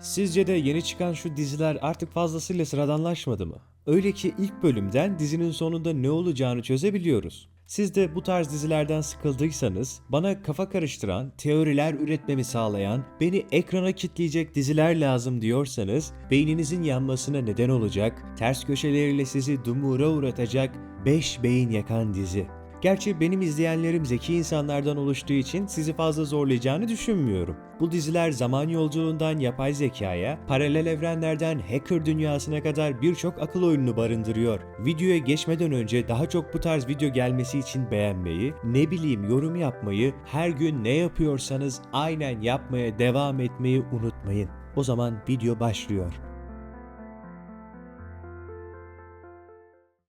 Sizce de yeni çıkan şu diziler artık fazlasıyla sıradanlaşmadı mı? Öyle ki ilk bölümden dizinin sonunda ne olacağını çözebiliyoruz. Siz de bu tarz dizilerden sıkıldıysanız, bana kafa karıştıran, teoriler üretmemi sağlayan, beni ekrana kitleyecek diziler lazım diyorsanız, beyninizin yanmasına neden olacak, ters köşeleriyle sizi dumura uğratacak 5 beyin yakan dizi. Gerçi benim izleyenlerim zeki insanlardan oluştuğu için sizi fazla zorlayacağını düşünmüyorum. Bu diziler zaman yolculuğundan yapay zekaya, paralel evrenlerden hacker dünyasına kadar birçok akıl oyununu barındırıyor. Videoya geçmeden önce daha çok bu tarz video gelmesi için beğenmeyi, ne bileyim yorum yapmayı, her gün ne yapıyorsanız aynen yapmaya devam etmeyi unutmayın. O zaman video başlıyor.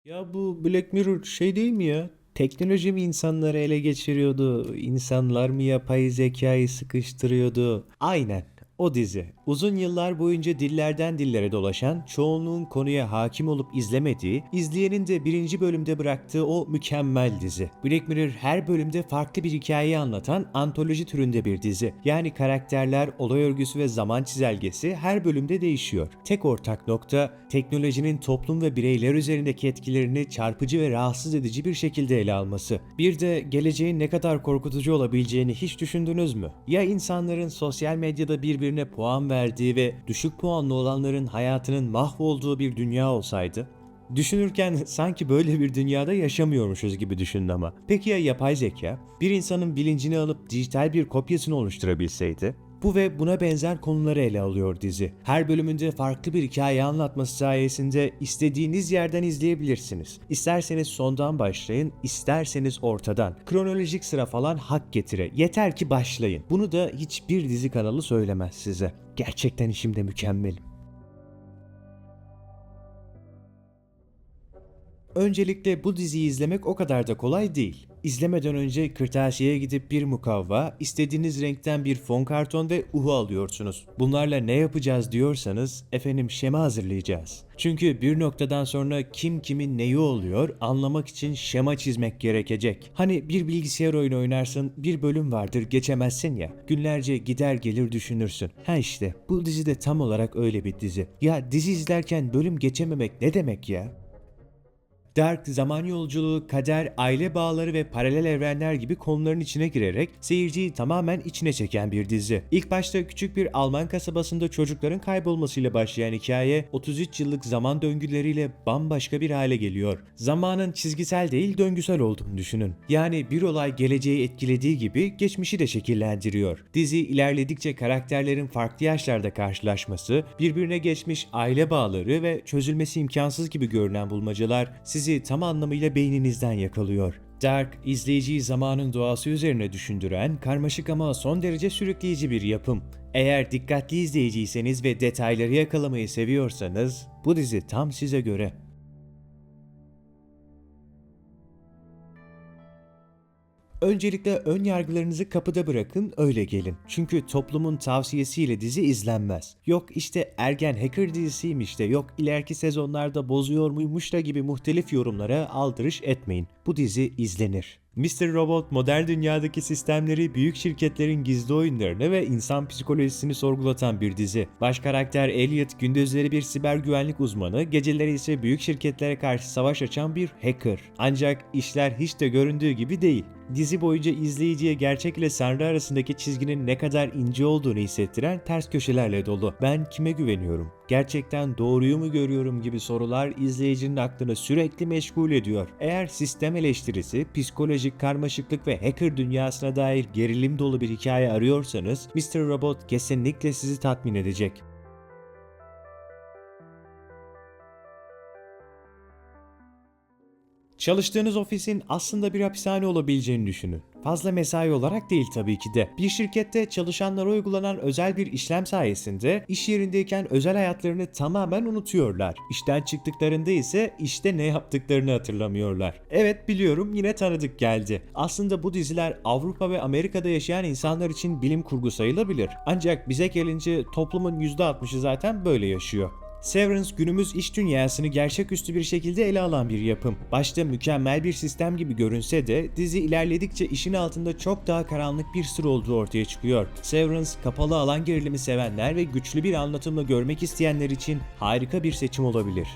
Ya bu Black Mirror şey değil mi ya? Teknoloji mi insanları ele geçiriyordu? İnsanlar mı yapay zekayı sıkıştırıyordu? Aynen. O dizi. Uzun yıllar boyunca dillerden dillere dolaşan, çoğunluğun konuya hakim olup izlemediği, izleyenin de birinci bölümde bıraktığı o mükemmel dizi. Black Mirror her bölümde farklı bir hikayeyi anlatan antoloji türünde bir dizi. Yani karakterler, olay örgüsü ve zaman çizelgesi her bölümde değişiyor. Tek ortak nokta, teknolojinin toplum ve bireyler üzerindeki etkilerini çarpıcı ve rahatsız edici bir şekilde ele alması. Bir de geleceğin ne kadar korkutucu olabileceğini hiç düşündünüz mü? Ya insanların sosyal medyada birbirine puan verdiği ve düşük puanlı olanların hayatının mahvolduğu bir dünya olsaydı? Düşünürken sanki böyle bir dünyada yaşamıyormuşuz gibi düşündü ama. Peki ya yapay zeka? Bir insanın bilincini alıp dijital bir kopyasını oluşturabilseydi? Bu ve buna benzer konuları ele alıyor dizi. Her bölümünde farklı bir hikaye anlatması sayesinde istediğiniz yerden izleyebilirsiniz. İsterseniz sondan başlayın, isterseniz ortadan. Kronolojik sıra falan hak getire. Yeter ki başlayın. Bunu da hiçbir dizi kanalı söylemez size. Gerçekten işimde mükemmelim. Öncelikle bu diziyi izlemek o kadar da kolay değil. İzlemeden önce kırtasiyeye gidip bir mukavva, istediğiniz renkten bir fon karton ve uhu alıyorsunuz. Bunlarla ne yapacağız diyorsanız efendim şema hazırlayacağız. Çünkü bir noktadan sonra kim kimin neyi oluyor anlamak için şema çizmek gerekecek. Hani bir bilgisayar oyunu oynarsın bir bölüm vardır geçemezsin ya. Günlerce gider gelir düşünürsün. Ha işte bu dizi de tam olarak öyle bir dizi. Ya dizi izlerken bölüm geçememek ne demek ya? Dark, zaman yolculuğu, kader, aile bağları ve paralel evrenler gibi konuların içine girerek seyirciyi tamamen içine çeken bir dizi. İlk başta küçük bir Alman kasabasında çocukların kaybolmasıyla başlayan hikaye 33 yıllık zaman döngüleriyle bambaşka bir hale geliyor. Zamanın çizgisel değil döngüsel olduğunu düşünün. Yani bir olay geleceği etkilediği gibi geçmişi de şekillendiriyor. Dizi ilerledikçe karakterlerin farklı yaşlarda karşılaşması, birbirine geçmiş aile bağları ve çözülmesi imkansız gibi görünen bulmacalar sizi tam anlamıyla beyninizden yakalıyor. Dark, izleyiciyi zamanın doğası üzerine düşündüren, karmaşık ama son derece sürükleyici bir yapım. Eğer dikkatli izleyiciyseniz ve detayları yakalamayı seviyorsanız, bu dizi tam size göre. Öncelikle ön yargılarınızı kapıda bırakın öyle gelin. Çünkü toplumun tavsiyesiyle dizi izlenmez. Yok işte ergen hacker dizisiymiş de yok ileriki sezonlarda bozuyor muymuş da gibi muhtelif yorumlara aldırış etmeyin. Bu dizi izlenir. Mr. Robot modern dünyadaki sistemleri büyük şirketlerin gizli oyunlarını ve insan psikolojisini sorgulatan bir dizi. Baş karakter Elliot gündüzleri bir siber güvenlik uzmanı, geceleri ise büyük şirketlere karşı savaş açan bir hacker. Ancak işler hiç de göründüğü gibi değil. Dizi boyunca izleyiciye gerçek ile sanrı arasındaki çizginin ne kadar ince olduğunu hissettiren ters köşelerle dolu. Ben kime güveniyorum? Gerçekten doğruyu mu görüyorum gibi sorular izleyicinin aklını sürekli meşgul ediyor. Eğer sistem eleştirisi, psikolojik karmaşıklık ve hacker dünyasına dair gerilim dolu bir hikaye arıyorsanız Mr. Robot kesinlikle sizi tatmin edecek. Çalıştığınız ofisin aslında bir hapishane olabileceğini düşünün. Fazla mesai olarak değil tabii ki de. Bir şirkette çalışanlara uygulanan özel bir işlem sayesinde iş yerindeyken özel hayatlarını tamamen unutuyorlar. İşten çıktıklarında ise işte ne yaptıklarını hatırlamıyorlar. Evet biliyorum yine tanıdık geldi. Aslında bu diziler Avrupa ve Amerika'da yaşayan insanlar için bilim kurgu sayılabilir. Ancak bize gelince toplumun %60'ı zaten böyle yaşıyor. Severance günümüz iş dünyasını gerçeküstü bir şekilde ele alan bir yapım. Başta mükemmel bir sistem gibi görünse de dizi ilerledikçe işin altında çok daha karanlık bir sır olduğu ortaya çıkıyor. Severance kapalı alan gerilimi sevenler ve güçlü bir anlatımla görmek isteyenler için harika bir seçim olabilir.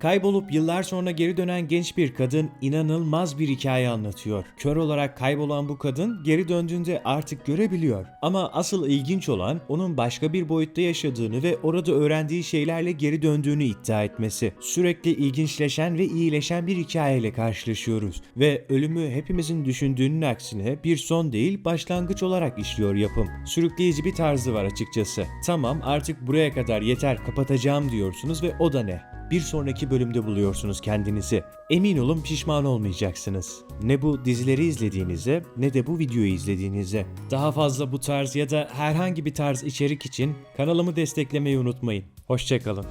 Kaybolup yıllar sonra geri dönen genç bir kadın inanılmaz bir hikaye anlatıyor. Kör olarak kaybolan bu kadın geri döndüğünde artık görebiliyor. Ama asıl ilginç olan onun başka bir boyutta yaşadığını ve orada öğrendiği şeylerle geri döndüğünü iddia etmesi. Sürekli ilginçleşen ve iyileşen bir hikayeyle karşılaşıyoruz. Ve ölümü hepimizin düşündüğünün aksine bir son değil başlangıç olarak işliyor yapım. Sürükleyici bir tarzı var açıkçası. Tamam artık buraya kadar yeter kapatacağım diyorsunuz ve o da ne? Bir sonraki bölümde buluyorsunuz kendinizi. Emin olun pişman olmayacaksınız. Ne bu dizileri izlediğinize ne de bu videoyu izlediğinize. Daha fazla bu tarz ya da herhangi bir tarz içerik için kanalımı desteklemeyi unutmayın. Hoşçakalın.